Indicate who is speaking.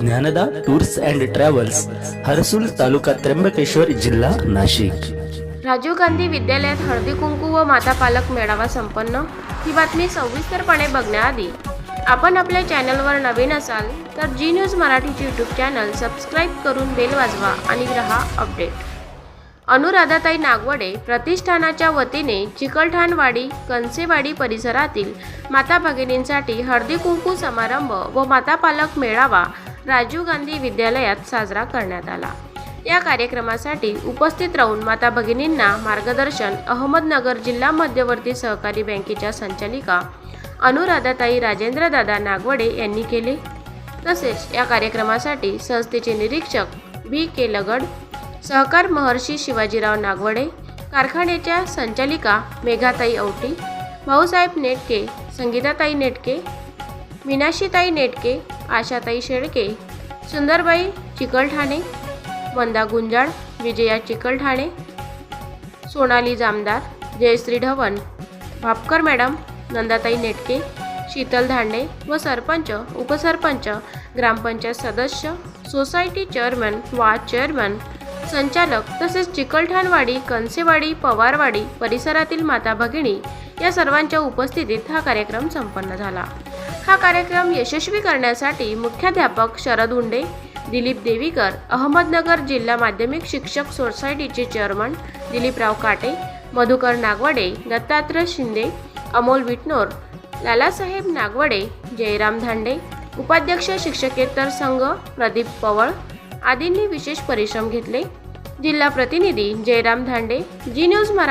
Speaker 1: Dnyanada tours and travels Harsul taluka Trimbakeshwar जिल्हा नाशिक.
Speaker 2: राजीव गांधी विद्यालयात हळदी कुंकू व माता पालक मेळावा संपन्न? ही बातमी सविस्तरपणे बघण्याआधी आपण आपल्या चॅनलवर नवीन असाल तर जी न्यूज मराठीचे यूट्यूब चॅनल सबस्क्राईब करून बेल वाजवा आणि रहा अपडेट. अनुराधाताई नागवडे प्रतिष्ठानाच्या वतीने चिकलठाणवाडी कंसेवाडी परिसरातील माता भगिनींसाठी हळदी कुंकू समारंभ व माता पालक मेळावा राजीव गांधी विद्यालयात साजरा करण्यात आला. या कार्यक्रमासाठी उपस्थित राहून माता भगिनींना मार्गदर्शन अहमदनगर जिल्हा मध्यवर्ती सहकारी बँकेच्या संचालिका अनुराधाताई राजेंद्रदादा नागवडे यांनी केले. तसेच या कार्यक्रमासाठी संस्थेचे निरीक्षक बी के लगड सहकार महर्षी शिवाजीराव नागवडे कारखान्याच्या संचालिका मेघाताई औटी भाऊसाहेब नेटके संगीताताई नेटके मीनाशीताई नेटके आशाताई शेळके सुंदरबाई चिकलठाणे वंदा गुंजाळ विजया चिकलठाणे सोनाली जामदार जयश्री ढवण भापकर मॅडम नंदाताई नेटके शीतल धांडे व सरपंच उपसरपंच ग्रामपंचायत सदस्य सोसायटी चेअरमन वा चेअरमन संचालक तसेच चिकलठाणवाडी कंसेवाडी पवारवाडी परिसरातील माता भगिनी या सर्वांच्या उपस्थितीत हा कार्यक्रम संपन्न झाला. हा कार्यक्रम यशस्वी करण्यासाठी मुख्याध्यापक शरद उंडे दिलीप देवीकर अहमदनगर जिल्हा माध्यमिक शिक्षक सोसायटीचे चेअरमन दिलीपराव काटे मधुकर नागवडे दत्तात्रय शिंदे अमोल विटनोर लालासाहेब नागवडे जयराम धांडे उपाध्यक्ष शिक्षकेतर संघ प्रदीप पवळ आदींनी विशेष परिश्रम घेतले. जिल्हा प्रतिनिधी जयराम धांडे जी न्यूज मराठी